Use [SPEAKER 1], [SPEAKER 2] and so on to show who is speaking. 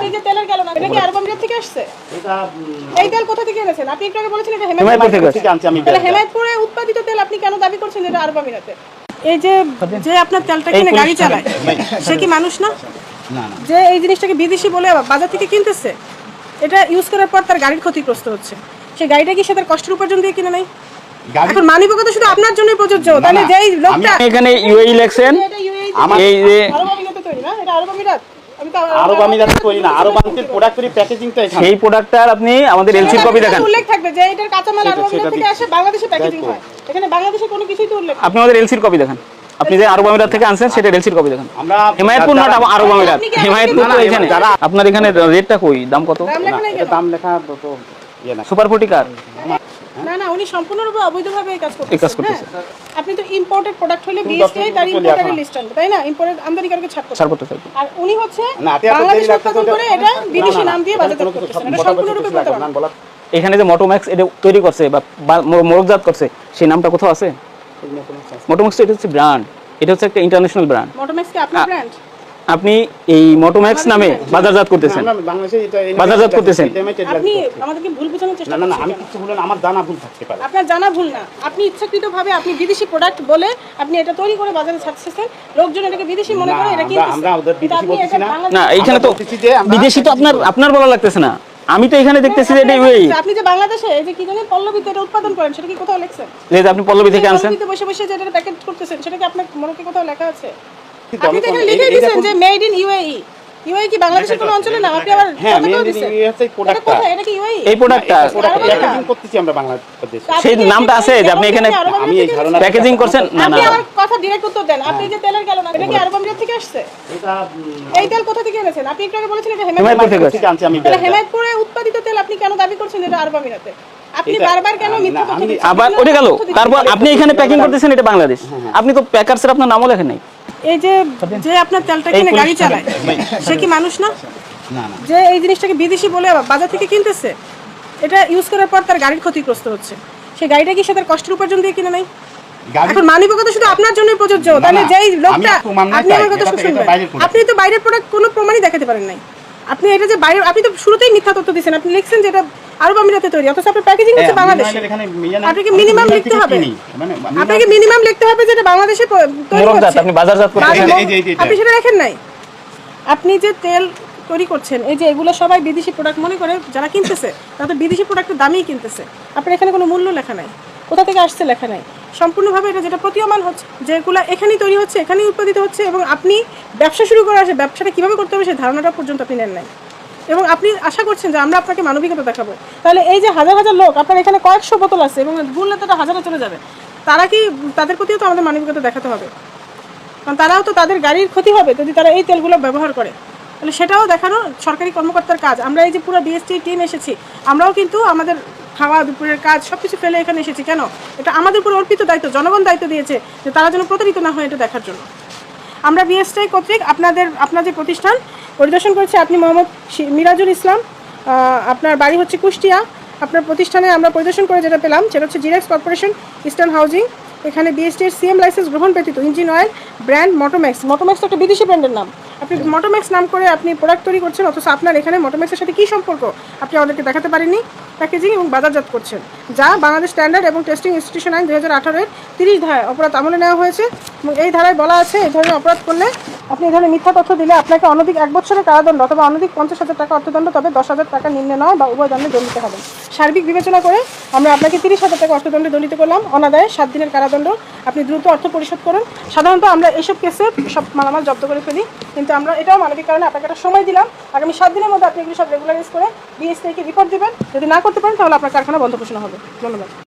[SPEAKER 1] আপনি যে তেলের গেল না এটা কি আরব আমিরাত থেকে আসছে?
[SPEAKER 2] এটা
[SPEAKER 1] এই তেল কোথা থেকে এনেছেন? আপনি একটু আগে বলেছেন এটা
[SPEAKER 3] হেমায়তপুর থেকে
[SPEAKER 2] থেকে আনছি আমি
[SPEAKER 1] তাহলে হেমায়তপুরে উৎপাদিত তেল আপনি কেন দাবি করছেন এটা আরব আমিরাতে? এই যে যে আপনার তেলটা কিনে গাড়ি চালায় সে কি মানুষ না?
[SPEAKER 2] না না।
[SPEAKER 1] যে এই জিনিসটাকে বিদেশি বলে বাজার থেকে কিনতেছে এটা ইউজ করার পর তার গাড়ির ক্ষতিগ্রস্ত হচ্ছে। সেই গাড়িটা কি সে তার কষ্টের উপার্জন দিয়ে কিনে নাই?
[SPEAKER 2] গাড়ি
[SPEAKER 1] এখন মানবিকতা শুধু আপনার জন্যই প্রযোজ্য তাহলে যেই লোকটা
[SPEAKER 3] এখানে ইউএই লেখছেন এই যে
[SPEAKER 1] এটা আরব আমিরাত?
[SPEAKER 2] আরব আমিরাতে তৈরি না আরব আমিরাতের প্রোডাক্টের প্যাকেজিং তো এখানে।
[SPEAKER 3] সেই প্রোডাক্টটার আপনি আমাদের এলসির কপি দেখান।
[SPEAKER 1] উল্লেখ থাকবে যে এটার কাঁচামাল আরব আমিরাত থেকে আসে বাংলাদেশে প্যাকেজিং হয়। এখানে বাংলাদেশে কোনো কিছুই তো উল্লেখ
[SPEAKER 3] আপনি আমাদের এলসির কপি দেখান। আপনি যে আরব আমিরাত থেকে আনছেন সেটা এলসির কপি দেখান।
[SPEAKER 2] আমরা
[SPEAKER 3] হিমায়তপুর নট
[SPEAKER 2] যারা-
[SPEAKER 3] আরব আমিরাত হিমায়তপুর তো এখানে। আপনার এখানে রেটটা কই? দাম কত?
[SPEAKER 1] দাম লেখা
[SPEAKER 2] তো ইয়ে না
[SPEAKER 3] সুপার
[SPEAKER 1] না না উনি সম্পূর্ণরূপে অবৈধভাবে এই কাজ করতেছেন। হ্যাঁ। আপনি তো ইম্পোর্টেড প্রোডাক্ট হলে তার ইম্পোর্টারের লিস্ট আনবে তাই না? ইম্পোর্টেড আমদানিকারকে ছাড় করতে
[SPEAKER 3] থাকবে
[SPEAKER 1] আর উনি হচ্ছে বাংলাদেশ উৎপাদন করে এটা বিদেশি নাম দিয়ে
[SPEAKER 2] কিছু
[SPEAKER 1] করতেছেন। এটা সম্পূর্ণরূপে প্রতারণা
[SPEAKER 3] এখানে যে মোটোম্যাক্স এটা তৈরি করছে বা বা- করছে সেই নামটা কোথাও আছে? মোটোম্যাক্স এটা হচ্ছে ব্র্যান্ড এটা হচ্ছে একটা ইন্টারন্যাশনাল ব্র্যান্ড
[SPEAKER 1] মোটোম্যাক্স কি আপনার ব্র্যান্ড
[SPEAKER 3] আপনি এই মোটোম্যাক্স নামে বাজারজাত করতেছেন। বাজারজাত করতেছেন।
[SPEAKER 2] আমি
[SPEAKER 1] আপনি। আমাদেরকে ভুল বোঝানোর চেষ্টা
[SPEAKER 2] না না না আমি কিছু না, আমার জানা ভুল থাকতে পারে।
[SPEAKER 1] আপনার জানা ভুল না। আপনি ইচ্ছাকৃতভাবে আপনি বিদেশি প্রোডাক্ট বলে আপনি এটা তৈরি করে বাজারে ছাড়তেছেন। লোকজন এটাকে বিদেশি মনে করে এটা
[SPEAKER 2] আমরা-
[SPEAKER 1] কিনতেছে
[SPEAKER 2] আমরা ওদের বিদেশি
[SPEAKER 1] এটা
[SPEAKER 2] না।
[SPEAKER 3] না এইখানে তো
[SPEAKER 2] যে
[SPEAKER 3] বিদেশি তো আপনার আপনার বলা লাগতেছে না। আমি তো এখানে দেখতেছি যে এটা ইউএই
[SPEAKER 1] আপনি যে বাংলাদেশে এই যে কি জানেন পল্লবী এটা উৎপাদন করেন সেটা কি কোথাও লেখছেন?
[SPEAKER 3] যে আপনি পল্লবী থেকে আনছেন।
[SPEAKER 1] পল্লবীতে বসে বসে যেটা প্যাকেট করতেছেন সেটা কি আপনার মনে কি কোথাও লেখা আছে?
[SPEAKER 2] কিন্তু
[SPEAKER 1] আপনি তো
[SPEAKER 2] আমি
[SPEAKER 1] এখানে লিখে
[SPEAKER 2] এই-
[SPEAKER 1] দিয়েছেন যে মেড ইন ইউএই ইউএই কি বাংলাদেশের কোনো অঞ্চলে না? আপনি আবার
[SPEAKER 2] হ্যাঁ,
[SPEAKER 1] পতাকাও
[SPEAKER 2] made in
[SPEAKER 1] দিছেন।
[SPEAKER 2] UAE হচ্ছে এই
[SPEAKER 1] এটা
[SPEAKER 2] প্রোডাক্টটা।
[SPEAKER 1] এটা কি ইউএই
[SPEAKER 3] এই প্রোডাক্টটা
[SPEAKER 2] প্যাকেজিং করতেছি আমরা বাংলাদেশ।
[SPEAKER 3] সেই নামটা আছে যে আপনি এখানে
[SPEAKER 2] আমি এই ধারণা
[SPEAKER 3] প্যাকেজিং করছেন না। না
[SPEAKER 1] আপনি আমার কথা ডিরেক্ট উত্তর দেন। আপনি যে তেলের গেল না এটা কি আরব আমিরাত থেকে আসছে?
[SPEAKER 2] এটা
[SPEAKER 1] এই তেল কোথা থেকে এনেছেন? আপনি একটু আগে বলেছেন এটা
[SPEAKER 3] হিমায়তপুর
[SPEAKER 1] হেমায়তপুর
[SPEAKER 3] থেকে
[SPEAKER 2] থেকে আমি
[SPEAKER 1] হেমায়তপুরে উৎপাদিত তেল আপনি কেন দাবি করছেন এটা আরব আমিরাতে? আপনি বারবার কেন মিথ্যা
[SPEAKER 3] আবার ওটা গেল। তারপর আপনি এখানে প্যাকিং করতেছেন এটা বাংলাদেশ। আপনি তো প্যাকার্সের আপনার নামও লেখেন নাই।
[SPEAKER 1] এই যে যে আপনার তেলটা কিনে গাড়ি চালায় সে কি মানুষ না? যে এই জিনিসটাকে বিদেশি বলে বাজার থেকে কিনতেছে এটা ইউজ করার পর তার গাড়ির ক্ষতিগ্রস্ত হচ্ছে। সে গাড়িটা কি সে তার কষ্টের উপার্জন দিয়ে কিনে নাই? শুধু আপনার জন্যই প্রযোজ্য। তাহলে যেই লোকটা আপনি আমার কথা
[SPEAKER 2] তো-
[SPEAKER 1] শুনবেন
[SPEAKER 2] বাইরের
[SPEAKER 1] আপনি তো বাইরের প্রোডাক্ট কোনো প্রমাণই দেখাতে পারেন নাই। আপনি এটা যে বাইরে আপনি তো শুরুতেই মিথ্যা তথ্য দিচ্ছেন আপনি লিখছেন যে এটা আরব আমিরাতে তৈরি অথচ আপনার প্যাকেজিং হচ্ছে
[SPEAKER 2] হ্যাঁ,
[SPEAKER 1] বাংলাদেশে। আপনাকে
[SPEAKER 2] মিনিমাম
[SPEAKER 1] লিখতে হবে।
[SPEAKER 2] মানে
[SPEAKER 1] আপনাকে মিনিমাম লিখতে হবে যে এটা বাংলাদেশে তৈরি হচ্ছে।
[SPEAKER 3] আপনি বাজারজাত করতেছেন
[SPEAKER 2] এই যে- এই যে- এই যে এটা।
[SPEAKER 1] আপনি সেটা দেখেন নাই। আপনি যে তেল তৈরি করছেন এই যে এগুলো সবাই বিদেশি প্রোডাক্ট মনে করে যারা কিনতেছে তারা তো বিদেশি প্রোডাক্টের দামেই কিনতেছে। আপনার এখানে কোনো মূল্য লেখা নাই। কোথা থেকে আসছে লেখা নাই? সম্পূর্ণভাবে এটা যেটা প্রতীয়মান হচ্ছে যেগুলো এখানেই তৈরি হচ্ছে, এখানেই উৎপাদিত হচ্ছে এবং আপনি ব্যবসা শুরু করে আসে ব্যবসাটা কীভাবে করতে হবে সেই ধারণাটা পর্যন্ত আপনি নেন নাই। এবং আপনি আশা করছেন যে আমরা আপনাকে মানবিকতা দেখাবো। তাহলে এই যে হাজার হাজার লোক, আপনার এখানে কয়েকশো বোতল আছে এবং ভুললে তো হাজারে চলে যাবে। তারা কি তাদের প্রতিও তো আমাদের মানবিকতা দেখাতে হবে? কারণ তারাও তো তাদের গাড়ির ক্ষতি হবে যদি তারা এই তেলগুলো ব্যবহার করে। তাহলে সেটাও দেখানো সরকারি কর্মকর্তার কাজ। আমরা এই যে পুরো বিএসটি টিম এসেছি, আমরাও কিন্তু আমাদের খাওয়া, দুপুরের কাজ সব কিছু ফেলে এখানে এসেছি। কেন? এটা আমাদের উপর অর্পিত দায়িত্ব, জনগণ দায়িত্ব দিয়েছে যে তারা যেন প্রতারিত না হয় এটা দেখার জন্য। আমরা বিএসটাই কর্তৃক আপনাদের, আপনার যে প্রতিষ্ঠান, পরিদর্শন করেছি আপনি মোহাম্মদ মিরাজুল ইসলাম। আপনার বাড়ি হচ্ছে কুষ্টিয়া। আপনার প্রতিষ্ঠানে আমরা পরিদর্শন করে যেটা পেলাম, সেটা হচ্ছে জিরেক্স কর্পোরেশন ইস্টার্ন হাউজিং এখানে বিএসটি এর সিএম লাইসেন্স গ্রহণ ব্যতীত engine oil brand Motomax Motomax তো একটা বিদেশি ব্র্যান্ডের নাম। আপনি মোটোম্যাক্স নাম করে আপনি প্রোডাক্ট তৈরি করছেন, অথচ আপনার এখানে মোটোম্যাক্সের সাথে কী সম্পর্ক? আপনি আমাদেরকে দেখাতে পারেননি। প্যাকেজিং এবং বাজারজাত করছেন, যা বাংলাদেশ স্ট্যান্ডার্ড এবং টেস্টিং ইনস্টিটিউশন আইন দু হাজার আঠারোর তিরিশ ধারায় অপরাধ আমলে নেওয়া হয়েছে। এবং এই ধারায় বলা আছে, এই ধরনের অপরাধ করলে আপনি ধরনের মিথ্যা তথ্য দিলে আপনাকে অনধিক এক বছরের কারাদণ্ড অথবা অনধিক পঞ্চাশ হাজার টাকা অর্থদণ্ড, তবে দশ হাজার টাকা নিম্নে নয় বা উভয় দণ্ডে দণ্ডিত হবে। সার্বিক বিবেচনা করে আমরা আপনাকে তিরিশ হাজার টাকা অর্থদণ্ডে দণ্ডিত করলাম। অনাদায়ে সাত দিনের কারাদণ্ড। আপনি দ্রুত অর্থ পরিশোধ করুন। সাধারণত আমরা এইসব কেসে সব মালামাল জব্দ করে ফেলি। কিন্তু আমরা এটাও মানবিক কারণে আপনাকে একটা সময় দিলাম। আগামী সাত দিনের মধ্যে আপনি এগুলো সব রেগুলারাইজ করে বিএসটিকে রিপোর্ট দেবেন। যদি না করতে পারেন, তাহলে আপনার কারখানা বন্ধ ঘোষণা হবে। ধন্যবাদ।